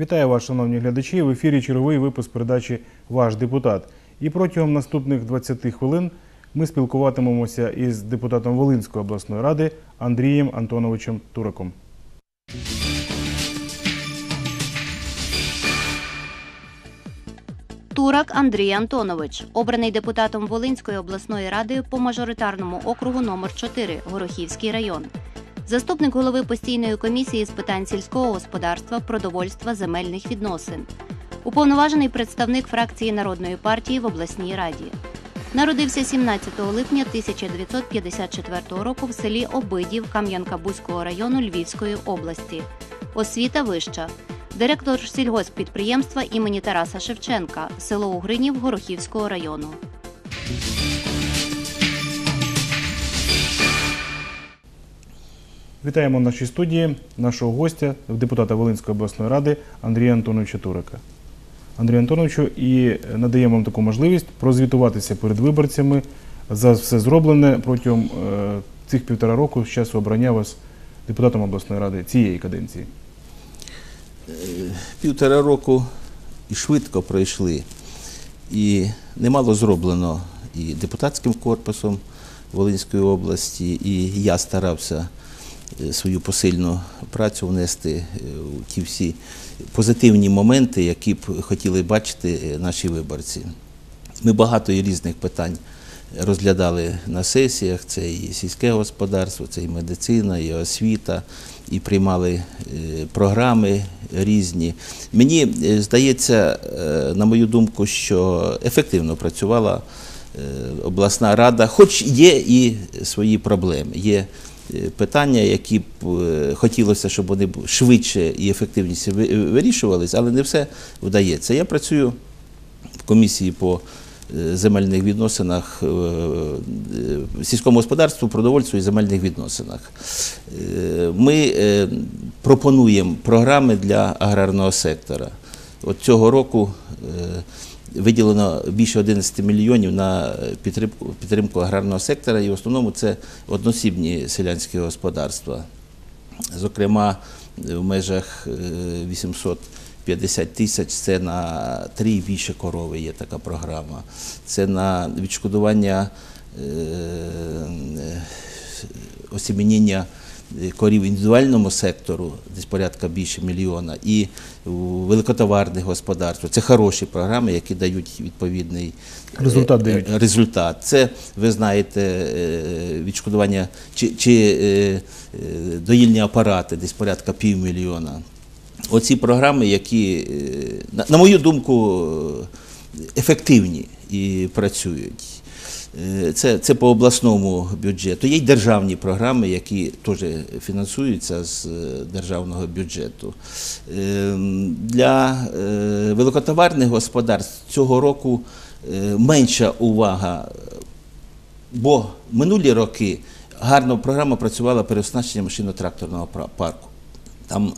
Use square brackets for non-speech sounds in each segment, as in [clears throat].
Вітаю вас, шановні глядачі. В ефірі черговий випуск передачі Ваш депутат. І протягом наступних 20 хвилин ми спілкуватимемося із депутатом Волинської обласної ради Андрієм Антоновичем Тураком. Турак Андрій Антонович, обраний депутатом Волинської обласної ради по мажоритарному округу номер 4 Горохівський район. Заступник голови постійної комісії з питань сільського господарства, продовольства, земельних відносин. Уповноважений представник фракції Народної партії в обласній раді. Народився 17 липня 1954 року в селі Обидів Кам'янка-Бузького району Львівської області. Освіта вища. Директор сільгосппідприємства імені Тараса Шевченка, село Угринів Горохівського району. Вітаємо в нашій студії нашого гостя, депутата Волинської обласної ради Андрія Антоновича Турика. Андрію Антоновичу, і надаємо вам таку можливість прозвітуватися перед виборцями за все зроблене протягом е, цих півтора року з часу обрання вас депутатом обласної ради цієї каденції. півтора року і швидко пройшли. І немало зроблено і депутатським корпусом Волинської області, і я старався е, свою посильну працю внести е, у ті всі позитивні моменти, які б хотіли бачити е, наші виборці. Ми багато і різних питань розглядали на сесіях. Це і сільське господарство, це і медицина, і освіта, і приймали е, програми різні. Мені здається, на мою думку, що ефективно працювала обласна рада, хоч є і свої проблеми. Є питання, які б е, хотілося, щоб вони швидше і ефективніше ви- вирішувались, але не все вдається. Я працюю в комісії по е, земельних відносинах, е, сільському господарству, продовольству і земельних відносинах. Ми пропонуємо програми для аграрного сектора. От цього року виділено більше 11 мільйонів на підтримку, підтримку аграрного сектора, і в основному це односібні селянські господарства. Зокрема, в межах е, 850 тисяч це на три і більше корови є така програма. Це на відшкодування е, е, корів індивідуальному сектору, десь порядка більше мільйона, і великотоварних господарствах. Це хороші програми, які дають відповідний е, Результат е, дають. результат. Це, ви знаєте, е, відшкодування чи, чи доїльні апарати, десь порядка півмільйона. Оці програми, які, на- мою думку, ефективні і працюють. Е, Це, це по обласному бюджету. Є й державні програми, які теж фінансуються з е, державного бюджету. Е, Для великотоварних господарств цього року менша увага Бо минулі роки гарно програма працювала переоснащення машино-тракторного парку. Там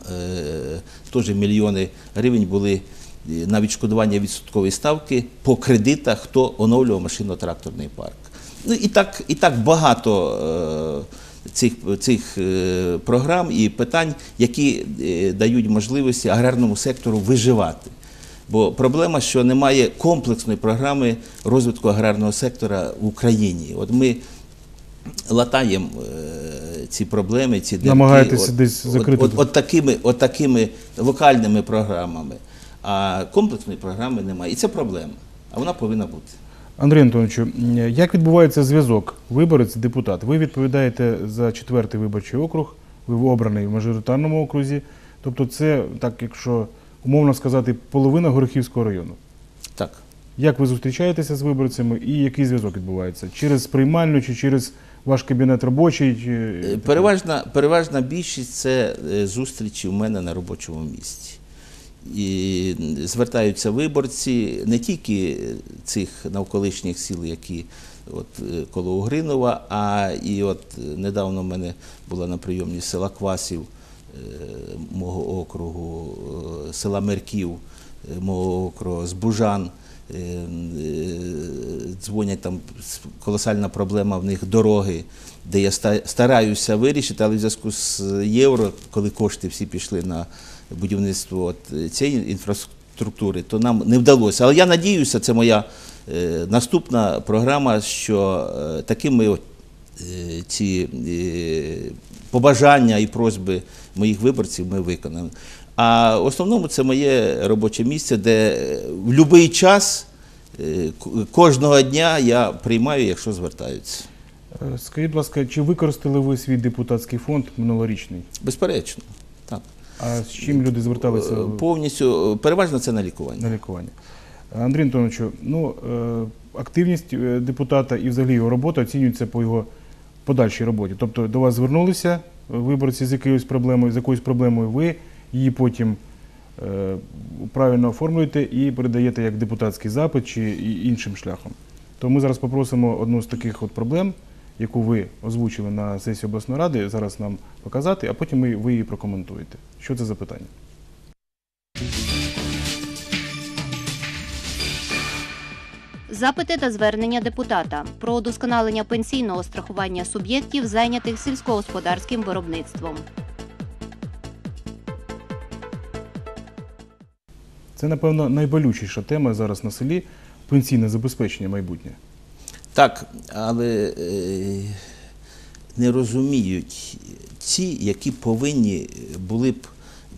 теж мільйони гривень були на відшкодування відсоткової ставки по кредитах, хто оновлював машино-тракторний парк. Ну і так, і так багато е, цих, цих е, програм і питань, які е, дають можливості аграрному сектору виживати. Бо проблема, що немає комплексної програми розвитку аграрного сектора в Україні. От ми латаємо е, ці проблеми, ці дірки. От, десь от, закрити От, тут. от, такими, от такими локальними програмами. А комплексної програми немає. І це проблема. А вона повинна бути. Андрій Антоновичу, як відбувається зв'язок виборець-депутат? Ви відповідаєте за четвертий виборчий округ, ви обраний в мажоритарному окрузі. Тобто це, так якщо умовно сказати, половина Горохівського району. Так. Як ви зустрічаєтеся з виборцями і який зв'язок відбувається? Через приймальну чи через ваш кабінет робочий? Чи... Е, Переважна, переважна більшість це е, зустрічі у мене на робочому місці. І звертаються виборці не тільки цих навколишніх сіл, які от, е, коло Угринова, а і от е, недавно в мене була на прийомні села Квасів е, мого округу, села Мерків мого округу, Збужан, е, е, дзвонять там колосальна проблема в них дороги, де я стараюся вирішити, але в зв'язку з євро, коли кошти всі пішли на будівництво от цієї інфраструктури, то нам не вдалося. Але я надіюся, це моя е, наступна програма, що е, такими е, ці побажання і просьби моїх виборців ми виконаємо. А в основному це моє робоче місце, де в будь-який час кожного дня я приймаю, якщо звертаються. Скажіть, будь ласка, чи використали ви свій депутатський фонд минулорічний? Безперечно. Так. А з чим люди зверталися Е, Повністю, е, переважно це на лікування. на лікування? Андрій Антоновичу, ну, е, активність депутата і взагалі його робота оцінюється по його подальшій роботі. Тобто до вас звернулися виборці з якоюсь проблемою, з якоюсь проблемою ви її потім правильно оформлюєте і передаєте як депутатський запит чи іншим шляхом. То ми зараз попросимо одну з таких от проблем, яку ви озвучили на сесії обласної ради, зараз нам показати, а потім ви її прокоментуєте. Що це за питання? Запити та звернення депутата про удосконалення пенсійного страхування суб'єктів, зайнятих сільськогосподарським виробництвом. Це, напевно, найболючіша тема зараз на селі пенсійне забезпечення майбутнє. Так, але е, не розуміють ті, які повинні були б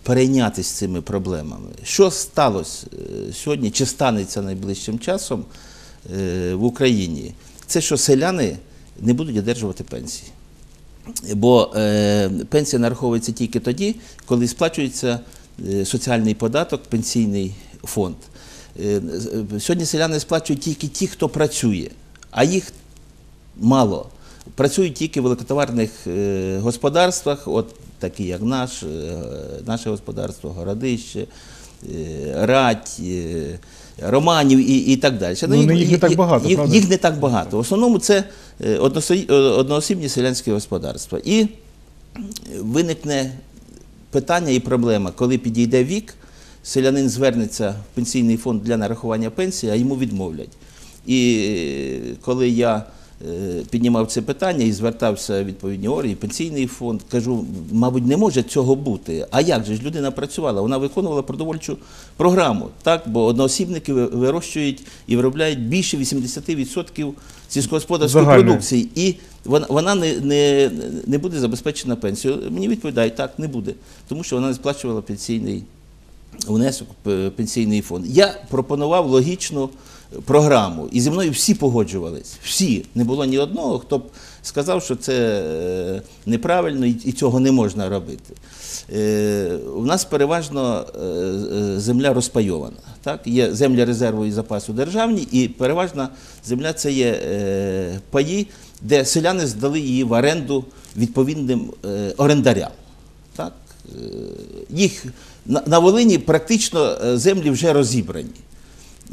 перейнятися цими проблемами. Що сталося е, сьогодні, чи станеться найближчим часом е, в Україні? Це що селяни не будуть одержувати пенсії. Бо е, пенсія нараховується тільки тоді, коли сплачується е, соціальний податок, пенсійний фонд. Е, е, сьогодні селяни сплачують тільки ті, хто працює, а їх мало. Працюють тільки в великотоварних е, господарствах, от такі як наш, е, наше господарство, Городище, е, Рать, е, Романів і, і так далі. Ну, їх не так багато, їх, правда? їх не так багато. В основному це одноосібні селянські господарства. І виникне питання і проблема, коли підійде вік, селянин звернеться в пенсійний фонд для нарахування пенсії, а йому відмовлять. І е, коли я е, піднімав це питання і звертався в відповідні органи, пенсійний фонд, кажу, мабуть, не може цього бути. А як же ж людина працювала? Вона виконувала продовольчу програму, так? бо одноосібники вирощують і виробляють більше 80% сільськогосподарської Загальної. продукції. І вона, вона не, не, не буде забезпечена пенсією. Мені відповідають, так, не буде, тому що вона не сплачувала пенсійний внесок пенсійний фонд. Я пропонував логічну програму, і зі мною всі погоджувались. Всі. Не було ні одного, хто б сказав, що це е, неправильно і цього не можна робити. Е, У нас переважно е, земля розпайована. Так? Є земля резерву і запасу державні, і переважна земля це є паї, де селяни здали її в оренду відповідним орендарям. Так? Їх на, Волині практично землі вже розібрані.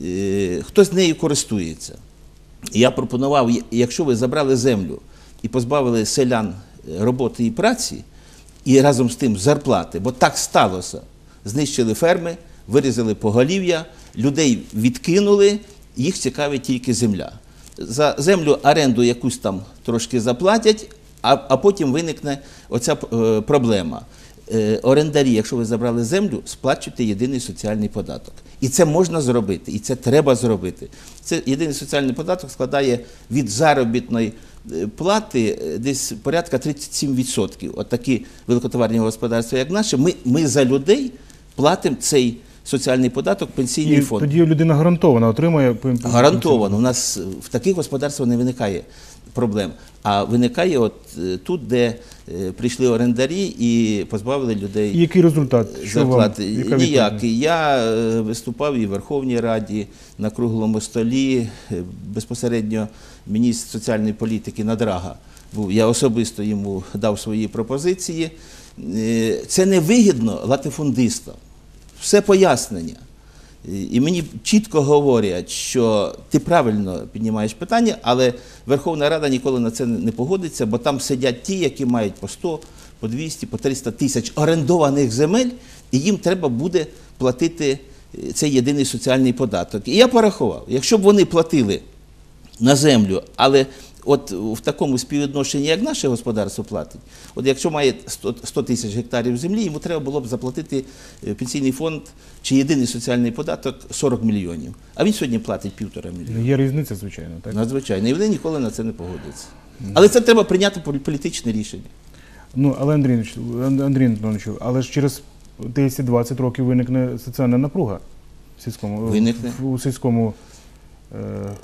Е, Хтось нею користується. Я пропонував, якщо ви забрали землю і позбавили селян е, роботи і праці, і разом з тим зарплати, бо так сталося. Знищили ферми, вирізали поголів'я, людей відкинули, їх цікавить тільки земля. За землю оренду якусь там трошки заплатять, а, а потім виникне оця е, проблема. Е, орендарі, якщо ви забрали землю, сплачуйте єдиний соціальний податок. І це можна зробити, і це треба зробити. Це єдиний соціальний податок складає від заробітної е, плати е, десь порядка 37%. От такі великотоварні господарства, як наше, ми, ми за людей платимо цей соціальний податок, пенсійний І фонд. тоді людина гарантовано отримає Гарантовано. У нас в таких господарствах не виникає проблем. А виникає от е, тут, де е, прийшли орендарі і позбавили людей який результат? Зарплати. Ніякий. Я е, виступав і в Верховній Раді, на круглому столі. Безпосередньо міністр соціальної політики Надрага був. Я особисто йому дав свої пропозиції. Це не вигідно латифундистам. Все пояснення. І- мені чітко говорять, що ти правильно піднімаєш питання, але Верховна Рада ніколи на це не погодиться, бо там сидять ті, які мають по 100, по 200, по 300 тисяч орендованих земель, і їм треба буде платити е, цей єдиний соціальний податок. І я порахував, якщо б вони платили на землю. Але от в такому співвідношенні, як наше господарство платить, от якщо має 100 100 тисяч гектарів землі, йому треба було б заплатити е, пенсійний фонд чи єдиний соціальний податок 40 мільйонів. А він сьогодні платить півтора мільйона. Є різниця, звичайно, так? Надзвичайно. І вони ніколи на це не погодяться. Але це треба прийняти політичне рішення. Ну, але Андрій, Антонович, Андрій Антонович, але ж через 10-20 років виникне соціальна напруга в сільському, Виникне. в- у сільському,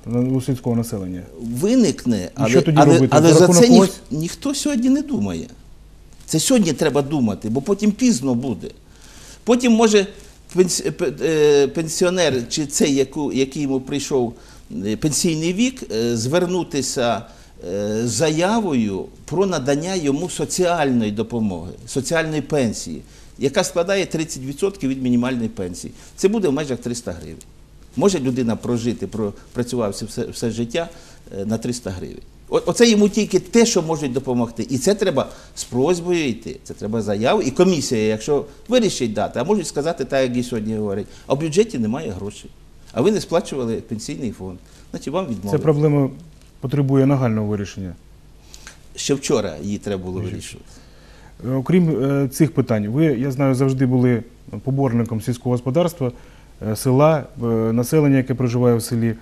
у сільського населення. Виникне, але, що тоді але, робити? але За це ніх, ніхто сьогодні не думає. Це сьогодні треба думати, бо потім пізно буде. Потім може е, пенсіонер чи цей, який йому прийшов е, пенсійний вік, е, звернутися е, з заявою про надання йому соціальної допомоги, соціальної пенсії, яка складає 30% від мінімальної пенсії. Це буде в межах 300 гривень. Може людина прожити, пропрацювався все, все життя е, на 300 гривень. Оце йому тільки те, що можуть допомогти. І це треба з просьбою йти. Це треба заяву. І комісія, якщо вирішить дати, а можуть сказати, так як і сьогодні говорять, а в бюджеті немає грошей. А ви не сплачували пенсійний фонд. Значить, вам Ця відмовили. проблема потребує нагального вирішення. Ще вчора її треба було вирішувати. Е, Окрім е, цих питань, ви, я знаю, завжди були поборником сільського господарства, села, е, населення, яке проживає в селі.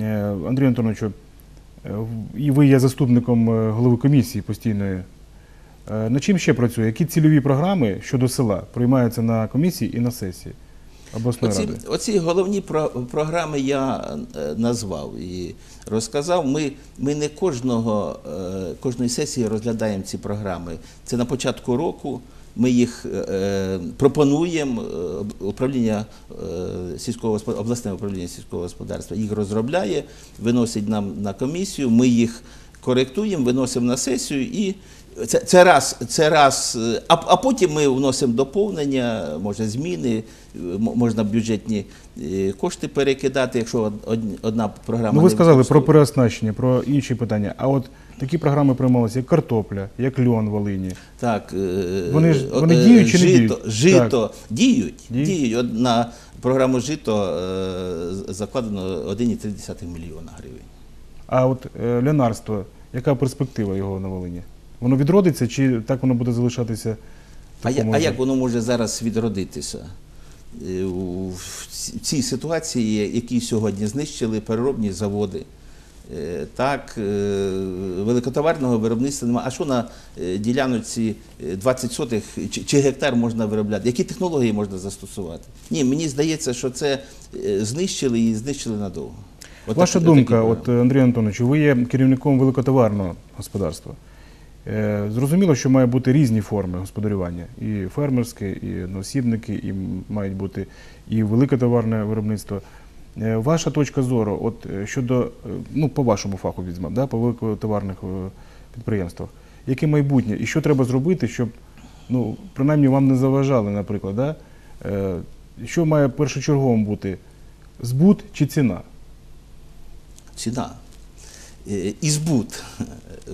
Е, Андрію Антоновичу, е, і ви є заступником е, голови комісії постійної. Е, Над чим ще працює? Які цільові програми щодо села приймаються на комісії і на сесії обласної Оці, ради? оці головні про, програми я е, назвав і розказав. Ми, ми не кожного, е, кожної сесії розглядаємо ці програми. Це на початку року. Ми їх е, пропонуємо, е, управління е, сільського обласне управління сільського господарства їх розробляє, виносить нам на комісію, ми їх коректуємо, виносимо на сесію і це, це раз, це раз, е, а, а потім ми вносимо доповнення, може зміни, е, можна бюджетні е, кошти перекидати, якщо од- од- одна програма. Ну, ви не сказали про переоснащення, про інші питання. А от такі програми приймалися, як картопля, як льон в Волині. Так, Вони ж- вони діють чи не жито, діють? Жито діють, Діють? діють. От на програму жито закладено 1,3 мільйона гривень. А от лянарство, яка перспектива його на Волині? Воно відродиться чи так воно буде залишатися? А, я, а як воно може зараз відродитися? Е, В цій ситуації, які сьогодні знищили переробні заводи, е, так, е, великотоварного виробництва немає. А що на ділянці е, 20 сотих чи, гектар можна виробляти? Які технології можна застосувати? Ні, мені здається, що це знищили і знищили надовго. От Ваша такі- думка, от Андрій Антонович, ви є керівником великотоварного господарства. Е, Зрозуміло, що має бути різні форми господарювання. І фермерське, і одноосібники, і мають бути і великотоварне виробництво. Е, Ваша точка зору, от е, щодо, ну, по вашому фаху візьмемо, да, по великотоварних підприємствах, яке майбутнє і що треба зробити, щоб ну, принаймні вам не заважали, наприклад, да? Що має першочерговим бути? Збут чи ціна? ціна. І збут.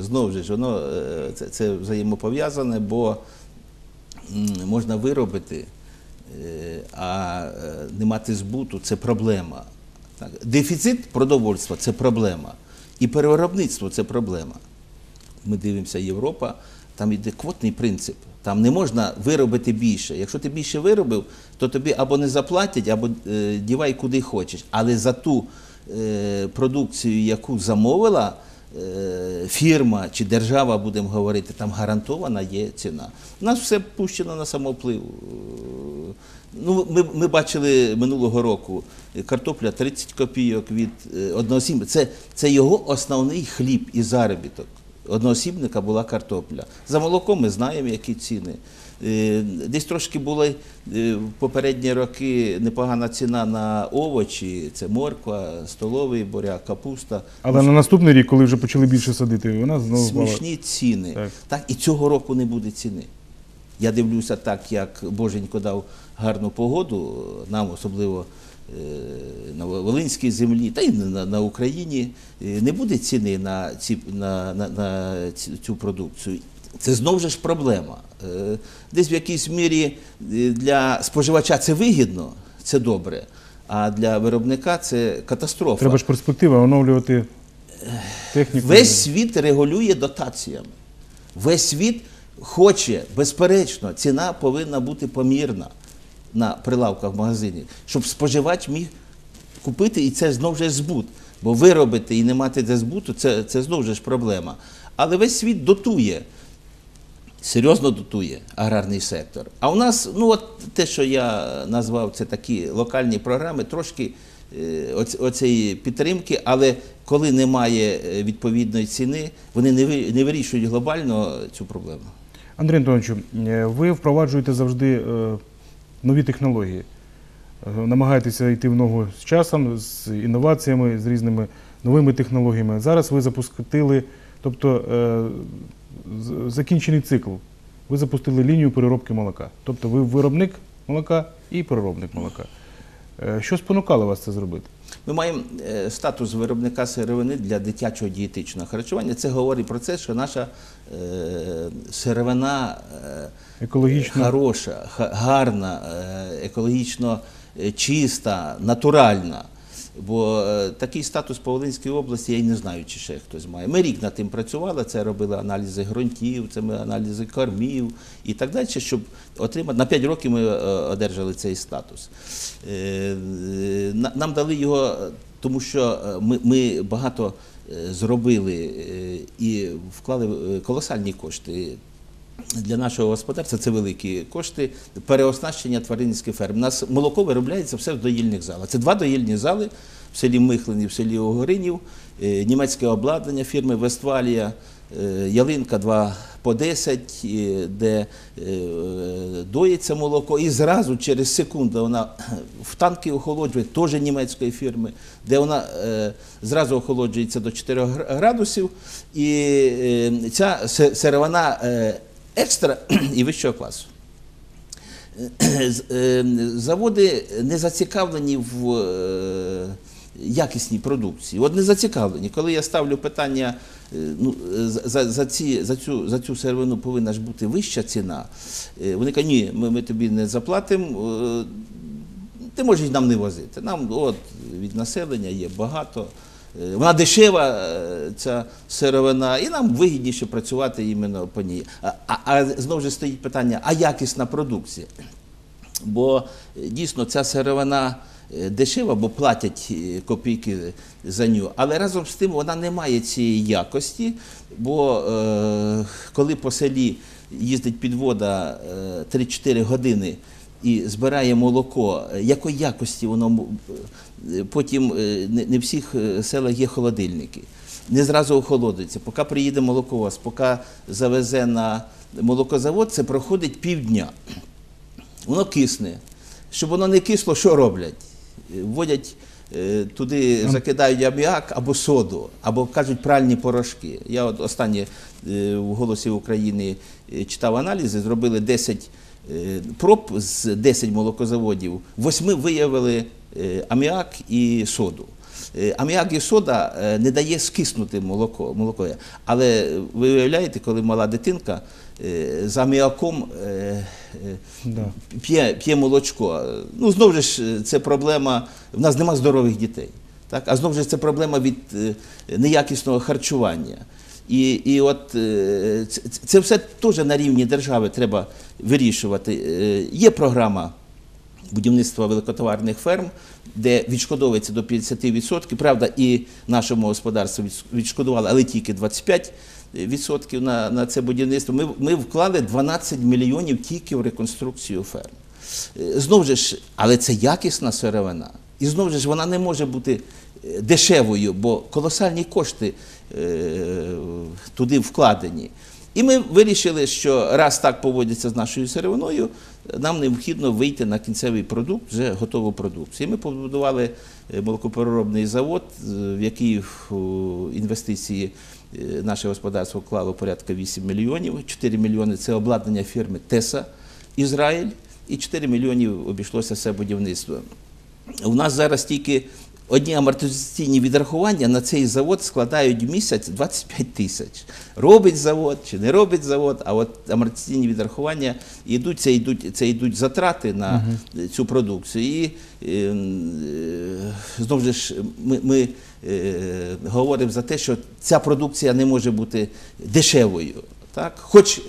Знову ж, воно е, це, це взаємопов'язане, бо можна виробити, е, а е, не мати збуту це проблема. Дефіцит продовольства це проблема. І переробництво це проблема. Ми дивимося Європа, там йде квотний принцип. Там не можна виробити більше. Якщо ти більше виробив, то тобі або не заплатять, або дівай куди хочеш. Але за ту продукцію, яку замовила фірма чи держава, будемо говорити, там гарантована є ціна. У нас все пущено на самоплив. Е, Ну, ми, ми бачили минулого року е, картопля 30 копійок від одного сім'я. Це, це його основний хліб і заробіток. Одноосібника була картопля. За молоко ми знаємо, які ціни. Е, Десь трошки були е, в попередні роки непогана ціна на овочі, це морква, столовий буряк, капуста. Але на наступний рік, коли вже почали більше садити, вона знову. Смішні ціни. Так. Так. і цього року не буде ціни. Я дивлюся так, як Боженько дав гарну погоду, нам особливо на Волинській землі, та й на, на Україні, е, не буде ціни на, ці, на, на, на цю продукцію. Це знову ж проблема. Е, Десь в якійсь мірі е, для споживача це вигідно, це добре, а для виробника це катастрофа. Треба ж перспектива оновлювати Техніку. Весь світ регулює дотаціями. Весь світ хоче, безперечно, ціна повинна бути помірна на прилавках магазинів, щоб споживач міг купити, і це знову ж збут. Бо виробити і не мати де збуту це, це знову ж проблема. Але весь світ дотує серйозно дотує аграрний сектор. А у нас, ну от те, що я назвав, це такі локальні програми, трошки е, оцієї підтримки, але коли немає е, відповідної ціни, вони не ви- не вирішують глобально цю проблему. Андрій Антоновичу, е, ви впроваджуєте завжди нові технології. Е, Намагаєтеся йти в ногу з часом, з інноваціями, з різними новими технологіями. Зараз ви запустили, тобто е, закінчений цикл. Ви запустили лінію переробки молока. Тобто ви виробник молока і переробник молока. Е, Що спонукало вас це зробити? Ми маємо е, статус виробника сировини для дитячого дієтичного харчування. Це говорить про те, що наша е, сировина е, Екологічно. хороша, гарна, екологічно чиста, натуральна. Бо е, такий статус по області я й не знаю, чи ще хтось має. Ми рік над тим працювали, це робили аналізи ґрунтів, це ми аналізи кормів і так далі, щоб отримати. На 5 років ми е, одержали цей статус. Е, на- Нам дали його, тому що ми, ми багато зробили і вклали колосальні кошти для нашого господарства це великі кошти переоснащення тваринницьких ферм. У нас молоко виробляється все в доїльних залах. Це два доїльні зали в селі Михлин в селі Огоринів, е, німецьке обладнання фірми Вестфалія, ялинка 2 по 10, е, де е, доїться молоко, і зразу через секунду вона в танки охолоджує, теж німецької фірми, де вона зразу охолоджується до 4 градусів, і ця се- сировина е, екстра [clears throat] і вищого класу. Е, Заводи не зацікавлені в е, якісній продукції. От не зацікавлені. Коли я ставлю питання, е, ну, за, за, ці, за, цю, за цю сировину повинна ж бути вища ціна, вони кажуть, ні, ми, ми тобі не заплатимо, ти можеш нам не возити. Нам от, від населення є багато. Е, Вона дешева, е, ця сировина, і нам вигідніше працювати іменно по ній. А, а, знову ж стоїть питання, а якісна продукція? Бо е, дійсно ця сировина дешева, бо платять копійки за нього. Але разом з тим вона не має цієї якості, бо е, коли по селі їздить підвода е, 3-4 години і збирає молоко, е, якої якості воно е, потім е, не, в всіх селах є холодильники. Не зразу охолоджується. Поки приїде молоковоз, поки завезе на молокозавод, це проходить півдня воно кисне. Щоб воно не кисло, що роблять? Вводять туди, закидають аміак або соду, або кажуть пральні порошки. Я от останнє в голосі України читав аналізи, зробили 10 е, проб з 10 молокозаводів. Восьми виявили е, аміак і соду. Е, Аміак і сода е, не дає скиснути молоко, молоко. Але ви уявляєте, коли мала дитинка е, з аміаком е, е, Да. п'є, п'є молочко. Ну, знову ж е, це проблема. В нас нема здорових дітей. Так? А знову ж це проблема від е, неякісного харчування. І, і от е, це, все теж на рівні держави треба вирішувати. Е, Є програма будівництва великотоварних ферм, де відшкодовується до 50%. Правда, і нашому господарству відшкодували, але тільки 25% на, на це будівництво. Ми, ми вклали 12 мільйонів тільки в реконструкцію ферм. Е, Знову ж, але це якісна сировина. І знову ж вона не може бути дешевою, бо колосальні кошти е, туди вкладені. І ми вирішили, що раз так поводяться з нашою сировиною, нам необхідно вийти на кінцевий продукт, вже готову продукцію. І ми побудували е, молокопереробний завод, в який інвестиції е, наше господарство вклало порядка 8 мільйонів. 4 мільйони це обладнання фірми Теса Ізраїль, і 4 мільйонів обійшлося все будівництво. У нас зараз тільки одні амортизаційні відрахування на цей завод складають в місяць 25 тисяч. Робить завод чи не робить завод, а от амортизаційні відрахування йдуть, це йдуть, це йдуть затрати на цю продукцію. І е, е, знову ж ми, ми е, говоримо за те, що ця продукція не може бути дешевою. Так? Хоч е,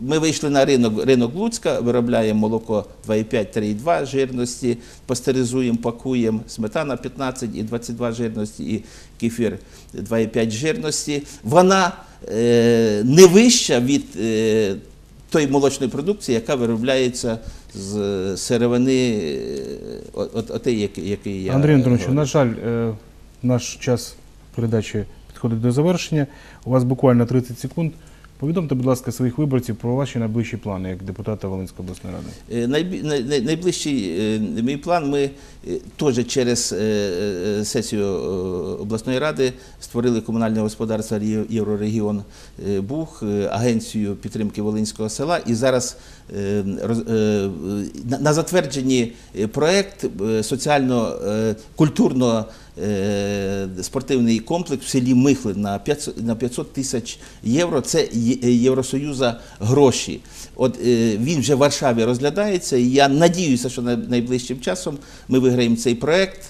ми вийшли на ринок, ринок Луцька, виробляємо молоко 2,5-3,2 жирності, пастеризуємо, пакуємо, сметана 15 і 22 жирності, і кефір 2,5 жирності. Вона е, не вища від е, тої молочної продукції, яка виробляється з сировини, е, от, от, який, який я Андрій Антонович, на жаль, е, наш час передачі підходить до завершення. У вас буквально 30 секунд. Повідомте, будь ласка, своїх виборців про ваші найближчі плани як депутата Волинської обласної ради. Е, най- най- Найближчий е, мій план ми е, теж через сесію обласної ради створили комунальне господарство Єврорегіон Бух, агенцію підтримки Волинського села. І зараз на- на затвердженні е, проект е, соціально-культурно е, спортивний комплекс в селі Михлин на 500 тисяч євро. Це Євросоюза гроші. От е, він вже в Варшаві розглядається, і я надіюся, що найближчим часом ми виграємо цей проект.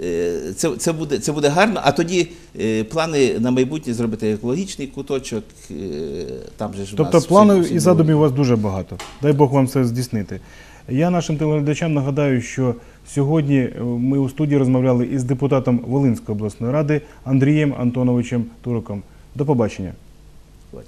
Е, Це, це, буде, це буде гарно, а тоді е, плани на майбутнє зробити екологічний куточок. е, Там же ж Тобто нас планів всі- і задумів у вас дуже багато. Дай Бог вам це здійснити. Я нашим телеглядачам нагадаю, що сьогодні е, ми у студії розмовляли із депутатом Волинської обласної ради Андрієм Антоновичем Туроком. До побачення. були.